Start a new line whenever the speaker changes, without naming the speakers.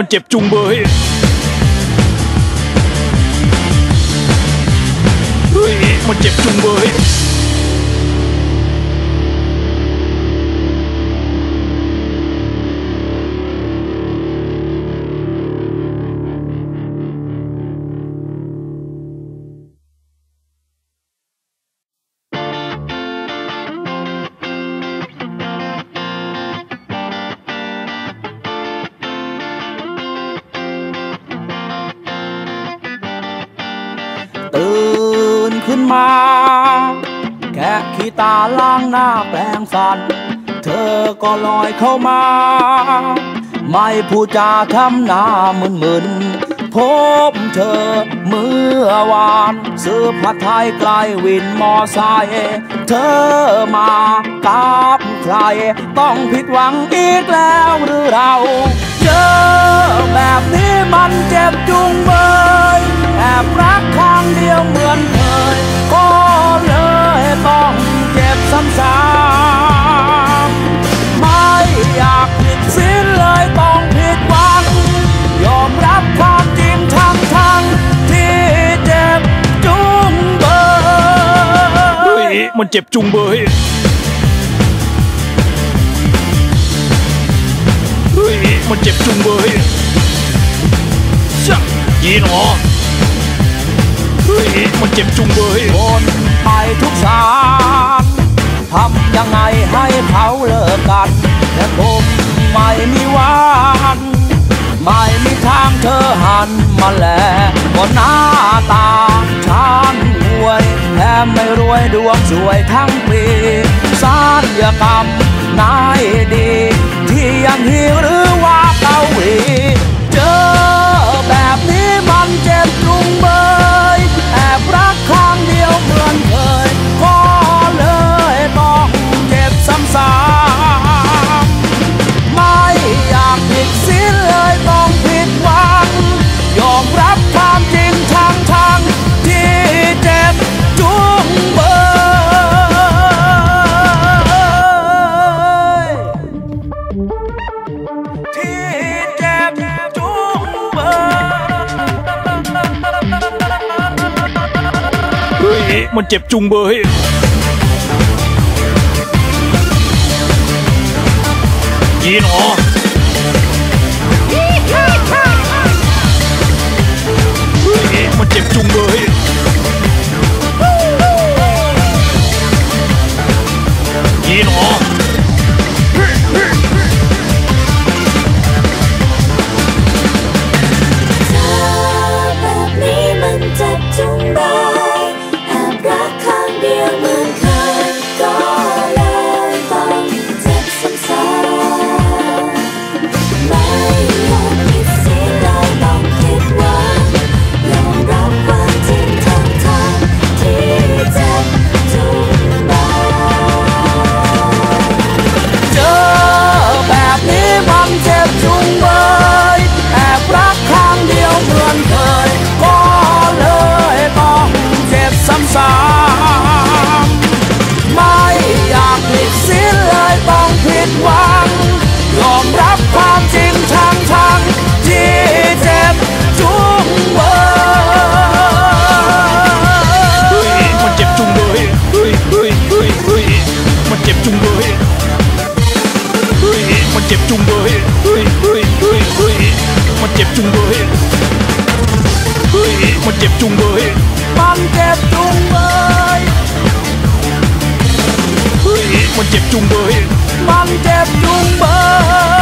มันเจ็บจุงเบยเฮ้ย
มันเจ็บจุงเบอร์ฮิย
ขึ้นมา แค่ขี้ตาล้างหน้าแปลงฟัน เธอก็ลอยเข้ามา ไม่ผู้จาทำหน้ามึนมึนพบเธอเมื่อวานซื้อผัดไทยไกลวินมอไซค์เธอมากับใคร ต้องผิดหวังอีกแล้วหรือเรา เจอแบบ มันเจ็บจุงเบอร์เฮ้ย
มันเจ็บจุงเบอร์ยจ้ะยีหนอเฮ้ยมันเจ็บจุงเบย
คนไปทุกสารทำยังไงให้เขาเลิกกันแต่ผมไม่มีวันไม่มีทางเธอหันมาแลบนหน้าตา ทั้งปีสารยากรรมนายดี ที่ยัง
หิ
วหรื
อ มันเจ็บจุงเบยยีหนอ người Mình
chẹp chung người Mình chẹp chung người Mình chẹp chung người Mình chẹp
chung người Mình chẹp chung người Mình chẹp chung người